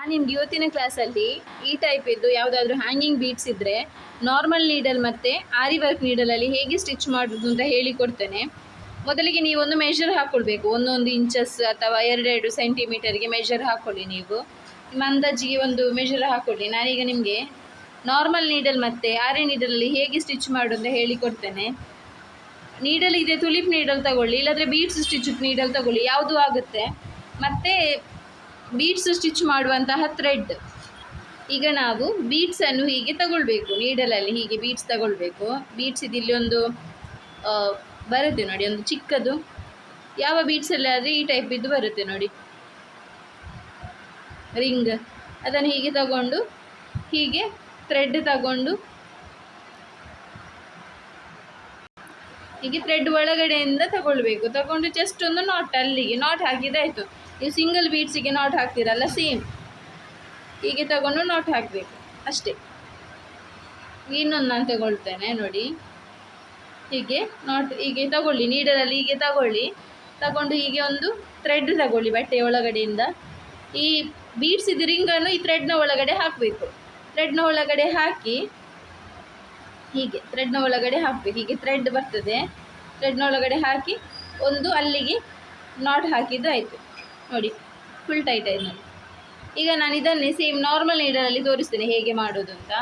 ನಾನು ನಿಮ್ಗೆ ಇವತ್ತಿನ ಕ್ಲಾಸಲ್ಲಿ ಈ ಟೈಪ್ ಇದ್ದು ಯಾವುದಾದ್ರೂ ಹ್ಯಾಂಗಿಂಗ್ ಬೀಟ್ಸ್ ಇದ್ದರೆ ನಾರ್ಮಲ್ ನೀಡಲ್ ಮತ್ತು ಆರಿ ವರ್ಕ್ ನೀಡಲಲ್ಲಿ ಹೇಗೆ ಸ್ಟಿಚ್ ಮಾಡೋದು ಅಂತ ಹೇಳಿಕೊಡ್ತೇನೆ ಮೊದಲಿಗೆ ನೀವು ಒಂದು ಮೆಷರ್ ಹಾಕ್ಕೊಳ್ಬೇಕು ಒಂದೊಂದು ಇಂಚಸ್ ಅಥವಾ ಎರಡೆರಡು ಸೆಂಟಿಮೀಟರ್ಗೆ ಮೆಷರ್ ಹಾಕ್ಕೊಳ್ಳಿ ನೀವು. ನಿಮ್ಮ ಅಂದಾಜಿಗೆ ಒಂದು ಮೆಷರ್ ಹಾಕ್ಕೊಳ್ಳಿ ನಾನೀಗ ನಿಮಗೆ ನಾರ್ಮಲ್ ನೀಡಲ್ ಮತ್ತು ಆರಿ ನೀಡಲಲ್ಲಿ ಹೇಗೆ ಸ್ಟಿಚ್ ಮಾಡು ಅಂತ ಹೇಳಿಕೊಡ್ತೇನೆ ನೀಡಲ್ ಇದೆ ತುಲಿಪ್ ನೀಡಲ್ ತಗೊಳ್ಳಿ, ಇಲ್ಲಾಂದರೆ ಬೀಡ್ಸ್ ಸ್ಟಿಚ್ ನೀಡಲ್ ತಗೊಳ್ಳಿ, ಯಾವುದು ಆಗುತ್ತೆ. ಮತ್ತು ಬೀಡ್ಸ್ ಸ್ಟಿಚ್ ಮಾಡುವಂತಹ ಥ್ರೆಡ್ ಈಗ ನಾವು ಬೀಡ್ಸನ್ನು ಹೀಗೆ ತಗೊಳ್ಬೇಕು ನೀಡಲಲ್ಲಿ ಹೀಗೆ ಬೀಡ್ಸ್ ತಗೊಳ್ಬೇಕು. ಬೀಡ್ಸ್ ಇದು ಇಲ್ಲಿ ಒಂದು ಬರುತ್ತೆ ನೋಡಿ, ಒಂದು ಚಿಕ್ಕದು. ಯಾವ ಬೀಡ್ಸಲ್ಲಿ ಆದರೆ ಈ ಟೈಪ್ ಇದ್ದು ಬರುತ್ತೆ ನೋಡಿ. ರಿಂಗ್ ಅದನ್ನು ಹೀಗೆ ತಗೊಂಡು, ಹೀಗೆ ಥ್ರೆಡ್ ತಗೊಂಡು, ಹೀಗೆ ಥ್ರೆಡ್ ಒಳಗಡೆಯಿಂದ ತಗೊಳ್ಬೇಕು. ತಗೊಂಡು ಜಸ್ಟ್ ಒಂದು ನಾಟ್ ಅಲ್ಲಿಗೆ ನಾಟ್ ಹಾಕಿದಾಯಿತು ನೀವು ಸಿಂಗಲ್ ಬೀಡ್ಸಿಗೆ ನಾಟ್ ಹಾಕ್ತೀರಲ್ಲ ಸೇಮ್ ಹೀಗೆ ತಗೊಂಡು ನಾಟ್ ಹಾಕಬೇಕು, ಅಷ್ಟೇ. ಇನ್ನೊಂದು ನಾನು ತಗೊಳ್ತೇನೆ, ನೋಡಿ. ಹೀಗೆ ನಾಟ್ ಹೀಗೆ ತಗೊಳ್ಳಿ ನೀಡಲಲ್ಲಿ ಹೀಗೆ ತಗೊಳ್ಳಿ. ತಗೊಂಡು ಹೀಗೆ ಒಂದು ಥ್ರೆಡ್ ತಗೊಳ್ಳಿ ಬಟ್ಟೆ ಒಳಗಡೆಯಿಂದ. ಈ ಬೀಡ್ಸಿದ ರಿಂಗನ್ನು ಈ ಥ್ರೆಡ್ನ ಒಳಗಡೆ ಹಾಕಬೇಕು. ಥ್ರೆಡ್ನ ಒಳಗಡೆ ಹಾಕಿ, ಹೀಗೆ ಥ್ರೆಡ್ನ ಒಳಗಡೆ ಹಾಕಬೇಕು. ಹೀಗೆ ಥ್ರೆಡ್ ಬರ್ತದೆ. ಥ್ರೆಡ್ನ ಒಳಗಡೆ ಹಾಕಿ ಒಂದು ಅಲ್ಲಿಗೆ ನಾಟ್ ಹಾಕಿದ್ದು ಆಯಿತು. ನೋಡಿ ಫುಲ್ ಟೈಟ್ ಆಯ್ತು ನೋಡಿ. ಈಗ ನಾನು ಇದನ್ನೇ ಸೇಮ್ ನಾರ್ಮಲ್ ನೀಡಲಲ್ಲಿ ತೋರಿಸ್ತೇನೆ ಹೇಗೆ ಮಾಡೋದು ಅಂತ.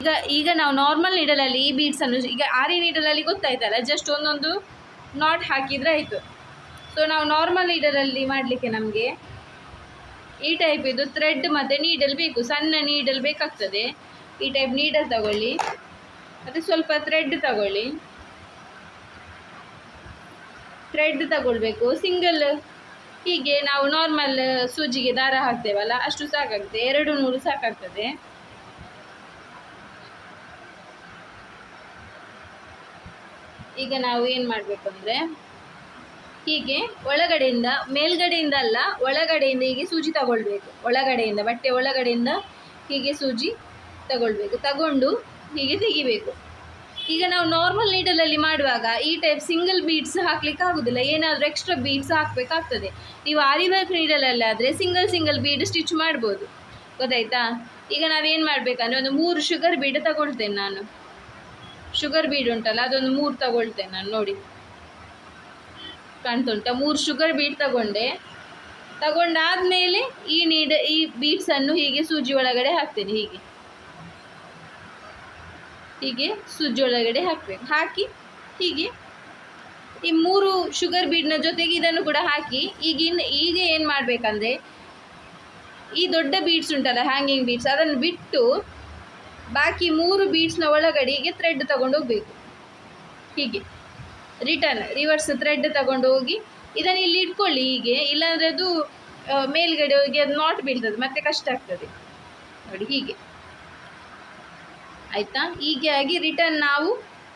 ಈಗ ಈಗ ನಾವು ನಾರ್ಮಲ್ ನೀಡಲಲ್ಲಿ ಈ ಬೀಡ್ಸನ್ನು ಈಗ ಆರಿ ನೀಡಲಲ್ಲಿ ಗೊತ್ತಾಯ್ತಲ್ಲ ಜಸ್ಟ್ ಒಂದೊಂದು ನಾಟ್ ಹಾಕಿದರೆ ಆಯಿತು. ಸೊ ನಾವು ನಾರ್ಮಲ್ ನೀಡಲಲ್ಲಿ ಮಾಡಲಿಕ್ಕೆ ನಮಗೆ ಈ ಟೈಪ್ ಇದು ಥ್ರೆಡ್ ಮತ್ತು ನೀಡಲ್ ಬೇಕು. ಸಣ್ಣ ನೀಡಲ್ ಬೇಕಾಗ್ತದೆ. ಈ ಟೈಪ್ ನೀಡಲ್ ತಗೊಳ್ಳಿ. ಮತ್ತು ಸ್ವಲ್ಪ ಥ್ರೆಡ್ ತಗೊಳ್ಳಿ. ಥ್ರೆಡ್ ತಗೊಳ್ಬೇಕು ಸಿಂಗಲ್ ಹೀಗೆ ನಾವು ನಾರ್ಮಲ್ ಸೂಜಿಗೆ ದಾರ ಹಾಕ್ತೇವಲ್ಲ, ಅಷ್ಟು ಸಾಕಾಗ್ತದೆ, ಎರಡು ನೂರು ಸಾಕಾಗ್ತದೆ. ಈಗ ನಾವು ಏನು ಮಾಡಬೇಕು ಅಂದರೆ, ಹೀಗೆ ಒಳಗಡೆಯಿಂದ, ಮೇಲ್ಗಡೆಯಿಂದ ಅಲ್ಲ, ಒಳಗಡೆಯಿಂದ ಹೀಗೆ ಸೂಜಿ ತಗೊಳ್ಬೇಕು. ಒಳಗಡೆಯಿಂದ, ಬಟ್ಟೆ ಒಳಗಡೆಯಿಂದ ಹೀಗೆ ಸೂಜಿ ತಗೊಳ್ಬೇಕು, ತಗೊಂಡು ಹೀಗೆ ತೆಗಿಬೇಕು. ಈಗ ನಾವು ನಾರ್ಮಲ್ ನೀಡಲಲ್ಲಿ ಮಾಡುವಾಗ ಈ ಟೈಪ್ ಸಿಂಗಲ್ ಬೀಡ್ಸ್ ಹಾಕ್ಲಿಕ್ಕೆ ಆಗೋದಿಲ್ಲ. ಏನಾದರೂ ಎಕ್ಸ್ಟ್ರಾ ಬೀಡ್ಸ್ ಹಾಕಬೇಕಾಗ್ತದೆ. ನೀವು ಆರಿ ವರ್ಕ್ ಆದ್ರೆ ಸಿಂಗಲ್ ಸಿಂಗಲ್ ಬೀಡ್ ಸ್ಟಿಚ್ ಮಾಡ್ಬೋದು. ಗೊತ್ತಾಯ್ತಾ? ಈಗ ನಾವೇನು ಮಾಡ್ಬೇಕಂದ್ರೆ ಒಂದು ಮೂರು ಶುಗರ್ ಬೀಡ್ ತಗೊಳ್ತೇನೆ ನಾನು. ಶುಗರ್ ಬೀಡ್ ಉಂಟಲ್ಲ, ಅದೊಂದು ಮೂರು ತಗೊಳ್ತೇನೆ ನಾನು, ನೋಡಿ. ಕಾಣ್ತುಂಟ? ಮೂರು ಶುಗರ್ ಬೀಡ್ ತಗೊಂಡೆ. ತಗೊಂಡಾದ್ಮೇಲೆ ಈ ನೀಡ ಈ ಬೀಡ್ಸನ್ನು ಹೀಗೆ ಸೂಜಿ ಒಳಗಡೆ ಹಾಕ್ತೇನೆ, ಹೀಗೆ. ಹೀಗೆ ಸುಜ್ಜಿ ಒಳಗಡೆ ಹಾಕಬೇಕು. ಹಾಕಿ ಹೀಗೆ ಈ ಮೂರು ಶುಗರ್ ಬೀಡ್ನ ಜೊತೆಗೆ ಇದನ್ನು ಕೂಡ ಹಾಕಿ ಈಗಿನ ಈಗ ಏನು ಮಾಡಬೇಕಂದ್ರೆ ಈ ದೊಡ್ಡ ಬೀಡ್ಸ್ ಉಂಟಲ್ಲ ಹ್ಯಾಂಗಿಂಗ್ ಬೀಡ್ಸ್ ಅದನ್ನು ಬಿಟ್ಟು ಬಾಕಿ ಮೂರು ಬೀಡ್ಸ್ನ ಒಳಗಡೆ ಹೀಗೆ ಥ್ರೆಡ್ ತಗೊಂಡು ಹೋಗ್ಬೇಕು. ಹೀಗೆ ರಿಟರ್ನ್ ರಿವರ್ಸ್ ಥ್ರೆಡ್ ತಗೊಂಡು ಹೋಗಿ ಇದನ್ನು ಇಲ್ಲಿ ಇಟ್ಕೊಳ್ಳಿ ಹೀಗೆ, ಇಲ್ಲಾಂದರೆ ಅದು ಮೇಲ್ಗಡೆ ಹೋಗಿ ಅದು ನಾಟ್ ಬೀಳ್ತದೆ, ಮತ್ತೆ ಕಷ್ಟ ಆಗ್ತದೆ. ನೋಡಿ ಹೀಗೆ. ಆಯಿತಾ? ಹೀಗೆ ಆಗಿ ರಿಟರ್ನ್ ನಾವು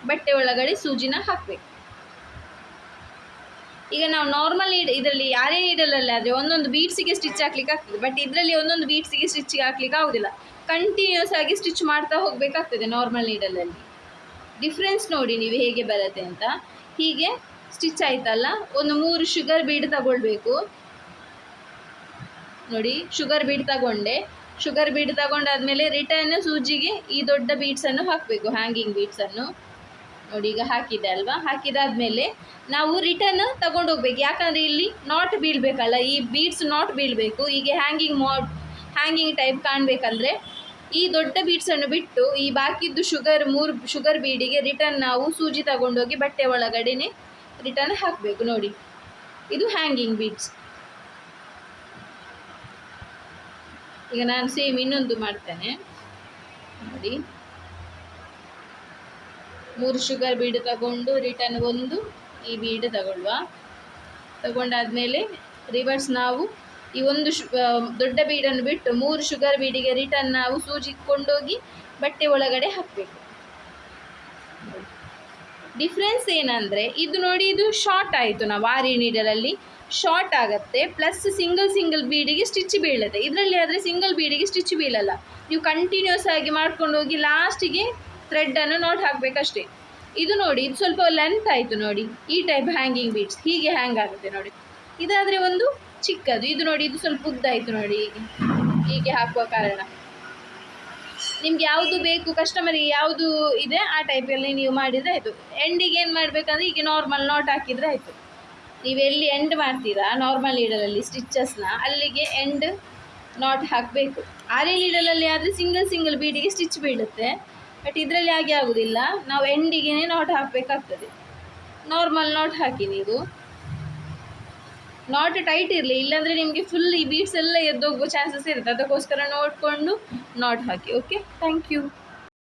ಬಟ್ಟೆ ಒಳಗಡೆ ಸೂಜಿನ ಹಾಕಬೇಕು. ಈಗ ನಾವು ನಾರ್ಮಲ್ ಇದರಲ್ಲಿ ಯಾರೇ ನೀಡಲಲ್ಲ ಆದರೆ ಒಂದೊಂದು ಬೀಟ್ಸಿಗೆ ಸ್ಟಿಚ್ ಹಾಕ್ಲಿಕ್ಕೆ ಆಗ್ತದೆ. ಬಟ್ ಇದರಲ್ಲಿ ಒಂದೊಂದು ಬೀಟ್ಸಿಗೆ ಸ್ಟಿಚ್ ಹಾಕ್ಲಿಕ್ಕೆ ಆಗೋದಿಲ್ಲ. ಕಂಟಿನ್ಯೂಸ್ ಆಗಿ ಸ್ಟಿಚ್ ಮಾಡ್ತಾ ಹೋಗಬೇಕಾಗ್ತದೆ ನಾರ್ಮಲ್ ನೀಡಲಲ್ಲಿ ಡಿಫ್ರೆನ್ಸ್ ನೋಡಿ ನೀವು ಹೇಗೆ ಬರುತ್ತೆ ಅಂತ. ಹೀಗೆ ಸ್ಟಿಚ್ ಆಯ್ತಲ್ಲ? ಒಂದು ಮೂರು ಶುಗರ್ ಬೀಡ್ ತಗೊಳ್ಬೇಕು. ನೋಡಿ ಶುಗರ್ ಬೀಡ್ ತಗೊಂಡೆ. ಶುಗರ್ ಬೀಡ್ ತಗೊಂಡಾದ್ಮೇಲೆ ರಿಟರ್ನ್ ಸೂಜಿಗೆ ಈ ದೊಡ್ಡ ಬೀಡ್ಸನ್ನು ಹಾಕಬೇಕು ಹ್ಯಾಂಗಿಂಗ್ ಬೀಡ್ಸನ್ನು ನೋಡಿ, ಈಗ ಹಾಕಿದೆ ಅಲ್ವಾ? ಹಾಕಿದಾದ್ಮೇಲೆ ನಾವು ರಿಟರ್ನ್ ತಗೊಂಡೋಗ್ಬೇಕು. ಯಾಕಂದರೆ ಇಲ್ಲಿ ನಾಟ್ ಬೀಳಬೇಕಲ್ಲ, ಈ ಬೀಟ್ಸ್ ನಾಟ್ ಬೀಳಬೇಕು. ಈಗ ಹ್ಯಾಂಗಿಂಗ್ ಮಾಡ್ ಹ್ಯಾಂಗಿಂಗ್ ಟೈಪ್ ಕಾಣಬೇಕಂದ್ರೆ ಈ ದೊಡ್ಡ ಬೀಡ್ಸನ್ನು ಬಿಟ್ಟು ಈ ಬಾಕಿದ್ದು ಶುಗರ್ ಮೂರು, ಶುಗರ್ ಬೀಡಿಗೆ ರಿಟರ್ನ್ ನಾವು ಸೂಜಿ ತಗೊಂಡೋಗಿ ಬಟ್ಟೆ ಒಳಗಡೆನೆ ರಿಟರ್ನ್ ಹಾಕಬೇಕು. ನೋಡಿ, ಇದು ಹ್ಯಾಂಗಿಂಗ್ ಬೀಡ್ಸ್ ಈಗ ನಾನು ಸೇಮ್ ಇನ್ನೊಂದು ಮಾಡ್ತೇನೆ. ನೋಡಿ. ಮೂರು ಶುಗರ್ ಬೀಡು ತಗೊಂಡು ರಿಟರ್ನ್ ಒಂದು ಈ ಬೀಡು ತಗೊಳ್ಳುವ. ತಗೊಂಡಾದ್ಮೇಲೆ ರಿವರ್ಸ್ ನಾವು ಈ ಒಂದು ದೊಡ್ಡ ಬೀಡನ್ನು ಬಿಟ್ಟು ಮೂರು ಶುಗರ್ ಬೀಡಿಗೆ ರಿಟರ್ನ್ ನಾವು ಸೂಜಿ ಕೊಂಡೋಗಿ ಬಟ್ಟೆ ಒಳಗಡೆ ಹಾಕಬೇಕು. ಡಿಫ್ರೆನ್ಸ್ ಏನಂದರೆ, ಇದು ನೋಡಿ ಇದು ಶಾರ್ಟ್ ಆಯಿತು ನಾವು ಆರಿ ನೀಡಲಲ್ಲಿ ಶಾರ್ಟ್ ಆಗುತ್ತೆ ಪ್ಲಸ್ ಸಿಂಗಲ್ ಸಿಂಗಲ್ ಬೀಡಿಗೆ ಸ್ಟಿಚ್ ಬೀಳುತ್ತೆ. ಇದರಲ್ಲಿ ಆದರೆ ಸಿಂಗಲ್ ಬೀಡಿಗೆ ಸ್ಟಿಚ್ ಬೀಳಲ್ಲ. ನೀವು ಕಂಟಿನ್ಯೂಸ್ ಆಗಿ ಮಾಡ್ಕೊಂಡು ಹೋಗಿ ಲಾಸ್ಟಿಗೆ ಥ್ರೆಡ್ಡನ್ನು ನೋಟ್ ಹಾಕಬೇಕಷ್ಟೇ. ಇದು ನೋಡಿ, ಇದು ಸ್ವಲ್ಪ ಲೆಂತ್ ಆಯಿತು ನೋಡಿ. ಈ ಟೈಪ್ ಹ್ಯಾಂಗಿಂಗ್ ಬೀಡ್ಸ್ ಹೀಗೆ ಹ್ಯಾಂಗ್ ಆಗುತ್ತೆ ನೋಡಿ. ಇದಾದರೆ ಒಂದು ಚಿಕ್ಕದು. ಇದು ನೋಡಿ, ಇದು ಸ್ವಲ್ಪ ಉದ್ದಾಯಿತು ನೋಡಿ. ಹೀಗೆ ಹೀಗೆ ಹಾಕುವ ಕಾರಣ. ನಿಮ್ಗೆ ಯಾವುದು ಬೇಕು ಕಸ್ಟಮರಿಗೆ ಯಾವುದು ಇದೆ, ಆ ಟೈಪಲ್ಲಿ ನೀವು ಮಾಡಿದರೆ ಆಯಿತು. ಎಂಡಿಗೆ ಏನು ಮಾಡಬೇಕಂದ್ರೆ, ಈಗ ನಾರ್ಮಲ್ ನಾಟ್ ಹಾಕಿದರೆ ಆಯಿತು. ನೀವು ಎಲ್ಲಿ ಎಂಡ್ ಮಾಡ್ತೀರಾ? ನಾರ್ಮಲ್ ನೀಡಲಲ್ಲಿ ಸ್ಟಿಚಸ್ನ ಅಲ್ಲಿಗೆ ಎಂಡ್ ನಾಟ್ ಹಾಕಬೇಕು. ಆರೇ ನೀಡಲಲ್ಲಿ ಆದರೆ ಸಿಂಗಲ್ ಸಿಂಗಲ್ ಬೀಡಿಗೆ ಸ್ಟಿಚ್ ಬೀಳುತ್ತೆ. ಬಟ್ ಇದರಲ್ಲಿ ಹಾಗೆ ಆಗೋದಿಲ್ಲ. ನಾವು ಎಂಡಿಗೆ ನಾಟ್ ಹಾಕಬೇಕಾಗ್ತದೆ. ನಾರ್ಮಲ್ ನಾಟ್ ಹಾಕಿ ನೀವು. ನಾಟ್ ಟೈಟ್ ಇರಲಿ, ಇಲ್ಲಾಂದರೆ ನಿಮಗೆ ಫುಲ್ ಈ ಬೀಡ್ಸ್ ಎಲ್ಲ ಎದ್ದೋಗುವ ಚಾನ್ಸಸ್ ಇರುತ್ತೆ. ಅದಕ್ಕೋಸ್ಕರ ನೋಡಿಕೊಂಡು ನಾಟ್ ಹಾಕಿ ಓಕೆ ಥ್ಯಾಂಕ್ ಯು